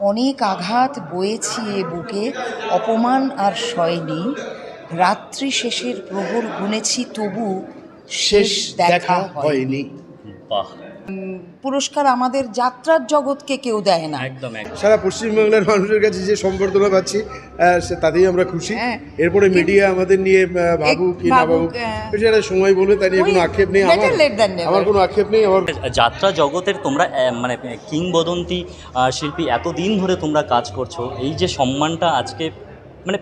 অনেক আঘাত বয়েছি এ বুকে অপমান আর সয়নি রাত্রি শেষের প্রহর গুনেছি তবু শেষ দেখা হয়নি। বাহ। পুরস্কার আমাদের যাত্রার জগৎকে কেউ দেয় না একদম একদম সারা পশ্চিমবাংলার মানুষের কাছে যে সম্বর্ধনা পাচ্ছি তাতেই আমরা খুশি হ্যাঁ। এরপরে মিডিয়া আমাদের নিয়ে ভাবুক কি না ভাবুক। সেটা সময় বলবে তাই নিয়ে কোনো আক্ষেপ নেই আমার. আমার কোনো আক্ষেপ নেই আমার যাত্রা জগতের তোমরা মানে কিংবদন্তি শিল্পী এতদিন ধরে তোমরা কাজ করছ এই যে সম্মানটা আজকে মানে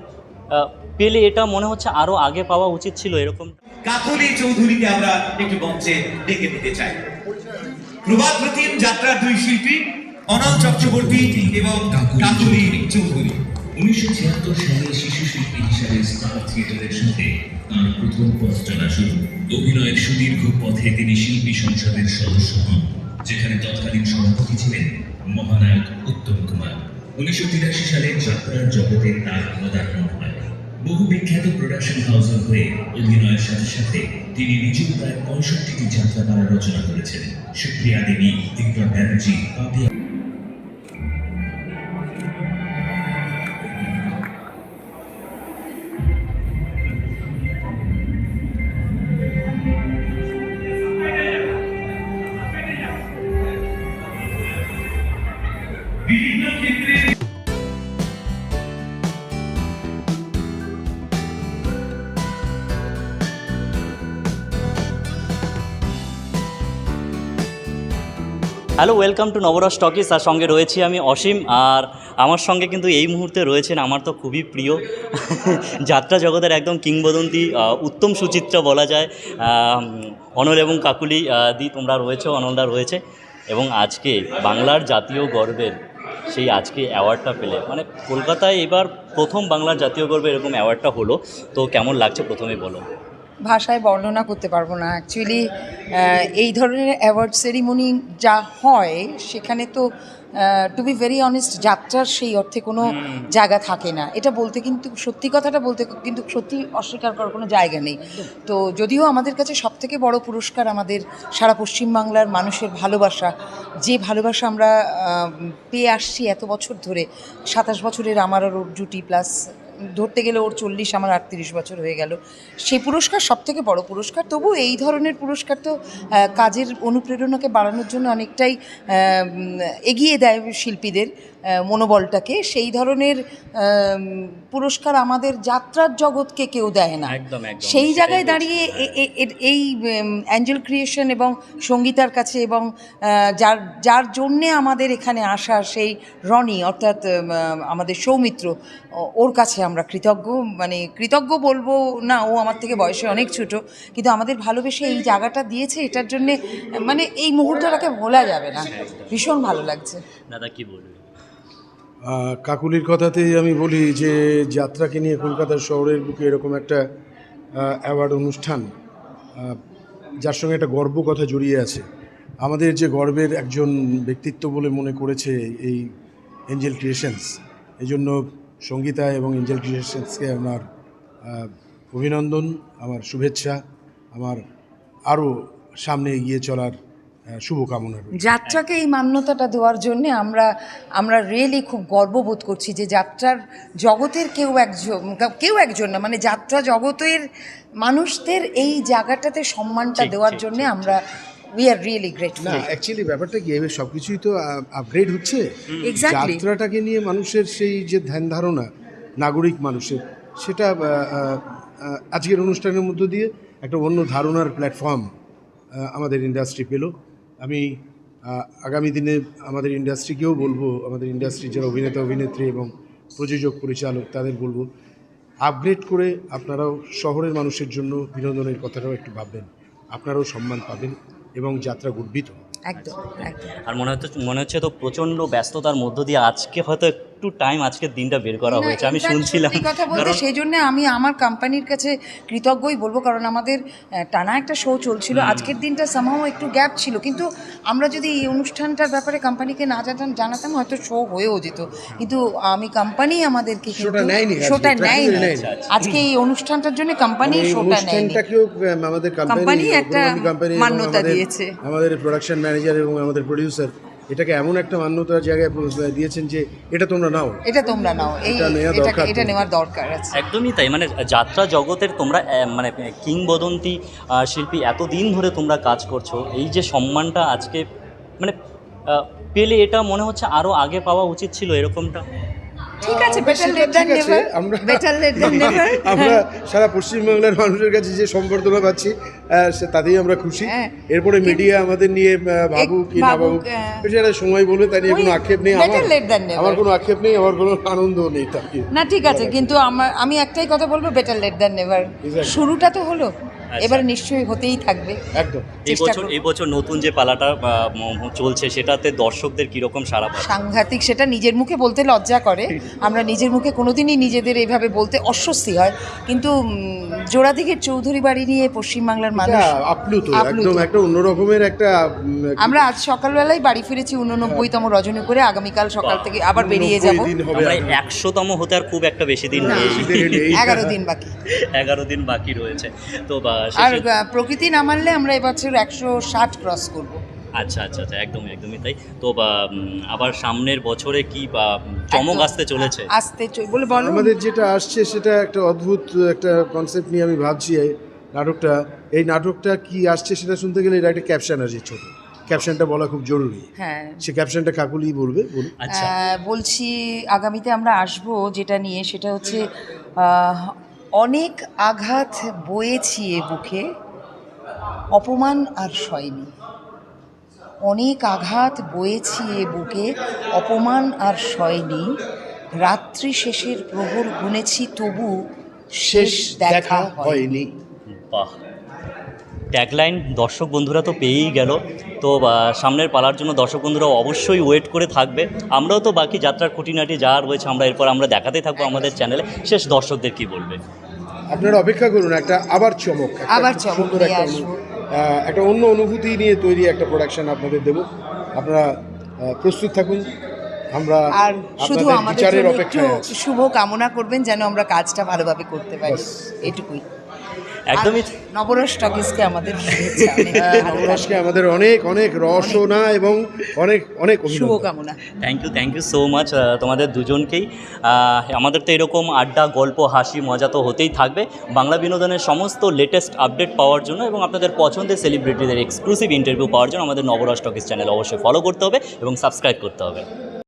পেলে এটা মনে হচ্ছে আরও আগে পাওয়া উচিত ছিল এরকম কাকলি চৌধুরীকে আমরা একটু মঞ্চে ডেকে নিতে চাই প্রতিম যাত্রার দুই শিল্পী, অনল চক্রবর্তী এবং কাকলি চৌধুরী। উনিশশো ছিয়াত্তর সালে শিশু শিল্পী হিসাবে স্টার থিয়েটারের সাথে তার প্রথম পথ শুরু। অভিনয়ের সুদীর্ঘ পথে তিনি শিল্পী সংসদের সদস্য হন, যেখানে তৎকালীন সভাপতি ছিলেন মহানায়ক উত্তম কুমার। উনিশশো তিরাশি সালে যাত্রার জগতে তার পদার্পণ হয় বহু বিখ্যাত প্রোডাকশন হাউসের হয়ে অভিনয়ের সাথে সাথে তিনি নিজেও প্রায় পঁয়ষট্টিটি যাত্রাপালা রচনা করেছেন। Supriya Devi Bikram Banerjee, Papiya hello welcome to Navarasa talkies আর সঙ্গে রয়েছি আমি অসীম। আর আমার সঙ্গে কিন্তু এই মুহূর্তে রয়েছেন আমার তো খুবই প্রিয় যাত্রা জগতের একদম কিংবদন্তি উত্তম সুচিত্রা বলা যায়। অনল এবং কাকুলি দি তোমরা রয়েছে, অনলদা রয়েছে। এবং আজকে বাংলার জাতীয় গর্বের সেই আজকে অ্যাওয়ার্ডটা পেলে। মানে কলকাতায় এবার প্রথম বাংলার জাতীয় গর্বে এরকম অ্যাওয়ার্ডটা হলো। তো কেমন লাগছে? প্রথমে বলো। ভাষায় বর্ণনা করতে পারব না। অ্যাকচুয়ালি এই ধরনের অ্যাওয়ার্ড সেরিমনি যা হয় সেখানে তো টু বি ভেরি অনেস্ট যাত্রার সেই অর্থে কোনো জায়গা থাকে না। এটা বলতে কিন্তু সত্যি কথাটা বলতে কিন্তু সত্যি অস্বীকার করার কোনো জায়গা নেই। তো যদিও আমাদের কাছে সবথেকে বড় পুরস্কার আমাদের সারা পশ্চিমবাংলার মানুষের ভালোবাসা যে ভালোবাসা আমরা পেয়ে আসছি এত বছর ধরে সাতাশ বছরের আমার আর জুটি প্লাস ধরতে গেলে ওর চল্লিশ, আমার আটত্রিশ বছর হয়ে গেল। সেই পুরস্কার সব থেকে বড় পুরস্কার। তবু এই ধরনের পুরস্কার তো কাজের অনুপ্রেরণাকে বাড়ানোর জন্য অনেকটাই এগিয়ে দেয় শিল্পীদের। মনোবলটাকে সেই ধরনের পুরস্কার আমাদের যাত্রার জগৎকে কেউ দেয় না। সেই জায়গায় দাঁড়িয়ে এই অ্যাঞ্জেল ক্রিয়েশন এবং সঙ্গীতার কাছে এবং যার যার জন্যে আমাদের এখানে আসা সেই রনি অর্থাৎ আমাদের সৌমিত্র ওর কাছে আমরা কৃতজ্ঞ মানে কৃতজ্ঞ বলব না ও আমার থেকে বয়সে অনেক ছোট কিন্তু আমাদের ভালোবেসে এই জায়গাটা দিয়েছে এটার জন্যে মানে এই মুহূর্তটাকে ভোলা যাবে না। ভীষণ ভালো লাগছে। দাদা কি বলবে কাকুলির কথাতেই আমি বলি যে যাত্রাকে নিয়ে কলকাতার শহরের বুকে এরকম একটা অ্যাওয়ার্ড অনুষ্ঠান যার সঙ্গে একটা গর্ব কথা জড়িয়ে আছে। আমাদের যে গর্বের একজন ব্যক্তিত্ব বলে মনে করেছে এই এঞ্জেল ক্রিয়েশনস এই জন্য সঙ্গীতা এবং এঞ্জেল ক্রিয়েশনসকে আমার অভিনন্দন, আমার শুভেচ্ছা, আমার আরও সামনে এগিয়ে চলার শুভকামনা যাত্রাকে এই মান্যতাটা দেওয়ার জন্য আমরা আমরা রিয়েলি খুব গর্ববোধ করছি যে যাত্রার জগতের কেউ একজন কেউ একজন না মানে যাত্রা জগতের মানুষদের এই জায়গাটাতে সম্মানটা দেওয়ার জন্য আমরা উই আর রিয়েলি গ্রেট না অ্যাকচুয়ালি ব্যাপারটা কি এবার সব কিছুই তো আপগ্রেড হচ্ছে। যাত্রাটাকে নিয়ে মানুষের সেই যে ধ্যান ধারণা নাগরিক মানুষের সেটা আজকের অনুষ্ঠানের মধ্য দিয়ে একটা অন্য ধারণার প্ল্যাটফর্ম আমাদের ইন্ডাস্ট্রি পেল। আমি আগামী দিনে আমাদের ইন্ডাস্ট্রিকেও বলব আমাদের ইন্ডাস্ট্রির যারা অভিনেতা অভিনেত্রী এবং প্রযোজক পরিচালক তাদের বলব আপগ্রেড করে আপনারাও শহরের মানুষের জন্য বিনোদনের কথাটাও একটু ভাববেন। আপনারাও সম্মান পাবেন এবং যাত্রা গর্বিত। একদম একদম। আর মনে হচ্ছে মনে হচ্ছে তো প্রচণ্ড ব্যস্ততার মধ্য দিয়ে আজকে হয়তো একটু টাইম আজকের দিনটা বের করা হয়েছে আমি শুনছিলাম। কথা বলতে সেই জন্য আমি আমার কোম্পানির কাছে কৃতজ্ঞই বলব কারণ আমাদের টানা একটা শো চলছিল। আজকের দিনটা সামহাও একটু গ্যাপ ছিল কিন্তু আমরা যদি এই অনুষ্ঠানটার ব্যাপারে কোম্পানিকে না জানাতাম জানাতাম হয়তো শো হয়েও যেত। কিন্তু আমি কোম্পানি আমাদেরকে শোটা নেয়নি আজকে, শোটা practically নেয়নি। নেয়নি। আজকে এই অনুষ্ঠানটার জন্য কোম্পানি শোটা নেয়নি। আমাদের কোম্পানি কোম্পানি একটা মান্যতা দিয়েছে। আমাদের প্রোডাকশন ম্যানেজার এবং আমাদের প্রডিউসার এটাকে এমন একটা মান্যতার জায়গায় পৌঁছে দিয়েছেন যে এটা তোমরা নাও। এটা তোমরা নাও। এটা নেওয়া দরকার এটা নেওয়ার দরকার আছে। একদমই তাই। মানে যাত্রা জগতের তোমরা মানে কিংবদন্তি শিল্পী শিল্পী এতদিন ধরে তোমরা কাজ করছ এই যে সম্মানটা আজকে মানে পেলে এটা মনে হচ্ছে আরও আগে পাওয়া উচিত ছিল এরকমটা? ঠিক আছে বেটার লেট দ্যান নেভার আমরা- বেটার লেট দ্যান নেভার আমরা সারা পশ্চিমবাংলার মানুষের কাছে যে সম্বর্ধনা পাচ্ছি সে তাতেই আমরা খুশি হ্যাঁ। এরপরে মিডিয়া আমাদের নিয়ে ভাবুক কি না হ্যাঁ। সেটা সময় বলবে তাই নিয়ে কোনো আক্ষেপ নেই আমার. আমার কোনো আক্ষেপ নেই আমার কোনো আনন্দ নেই না ঠিক আছে কিন্তু আমার আমি একটাই কথা বলব বেটার লেট দ্যান নেভার শুরুটা তো হলো এবার নিশ্চয়ই হতেই থাকবে। একদম। এই বছর এই বছর নতুন যে পালাটা চলছে সেটাতে দর্শকদের কীরকম সারা সাংঘাতিক সেটা নিজের মুখে বলতে লজ্জা করে। আমরা নিজের মুখে কোনোদিনই নিজেদের এইভাবে বলতে অস্বস্তি হয়। কিন্তু জোড়াদিঘের চৌধুরী বাড়ি নিয়ে পশ্চিমবাংলার মানুষ আপ্লুত। একদম একটা অন্য রকমের একটা আমরা আজ সকালবেলায় বাড়ি ফিরেছি উননব্বইতম রজনী করে। আগামীকাল সকাল থেকে আবার বেরিয়ে যাব। 90 দিন হবে আমরা আগামী। একশোতম হতে আর খুব একটা বেশি দিন নেই। এগারো দিন বাকি। এগারো দিন বাকি রয়েছে। তো বা আর প্রকৃতি না মানলে আমরা এবছর একশো ষাট ক্রস করব। আচ্ছা আচ্ছা আচ্ছা একদমই একদমই তাই। তো বা আবার সামনের বছরে কি বা চমক আসতে চলেছে? আসতে বলে বলো। আমাদের যেটা আসছে সেটা একটা অদ্ভুত একটা কনসেপ্ট নিয়ে আমি ভাবছি এই নাটকটা। এই নাটকটা কি আসছে সেটা শুনতে গেলে এটা একটা ক্যাপশন আছে ছোট। ক্যাপশনটা বলা খুব জরুরি। হ্যাঁ। সে ক্যাপশনটা কাকুলি বলবে বলুন। আচ্ছা। বলছি আগামীতে আমরা আসব যেটা নিয়ে সেটা হচ্ছে আহ, অনেক আঘাত বয়েছি এ বুকে অপমান আর সয়নি। অনেক আঘাত বয়েছি এ বুকে অপমান আর সয়নি। রাত্রি শেষের প্রহর গুনেছি তবু শেষ দেখা হয়নি। বাহ। ট্যাগলাইন দর্শক বন্ধুরা তো পেয়েই গেল। তো সামনের পালার জন্য দর্শক বন্ধুরা অবশ্যই ওয়েট করে থাকবে। আমরাও তো বাকি যাত্রার খুঁটিনাটি যা রয়েছে আমরা এরপর আমরা দেখাতে থাকব আমাদের চ্যানেলে শেষ দর্শকদের কি বলবে? আপনারা অপেক্ষা করুন একটা আবার চমক আবার চমক একটা অন্য অনুভূতি নিয়ে তৈরি একটা প্রোডাকশন আপনাদের দেব। আপনারা প্রস্তুত থাকুন। আমরা আর শুধু আমাদের জন্য একটু শুভ কামনা করবেন যেন আমরা কাজটা ভালোভাবে করতে পারি। এটুকুই। একদমই নবরস টকিজকে আমাদের অনেক নবরসকে আমাদের অনেক অনেক রসনা এবং অনেক অনেক শুভকামনা। Thank you thank you so much তোমাদের দুজনকেই। আমাদের তো এরকম আড্ডা গল্প হাসি মজা তো হতেই থাকবে। বাংলা বিনোদনের সমস্ত লেটেস্ট আপডেট পাওয়ার জন্য এবং আপনাদের পছন্দের সেলিব্রিটিদের এক্সক্লুসিভ ইন্টারভিউ পাওয়ার জন্য আমাদের নবরস টকিস চ্যানেল অবশ্যই ফলো করতে হবে এবং সাবস্ক্রাইব করতে হবে।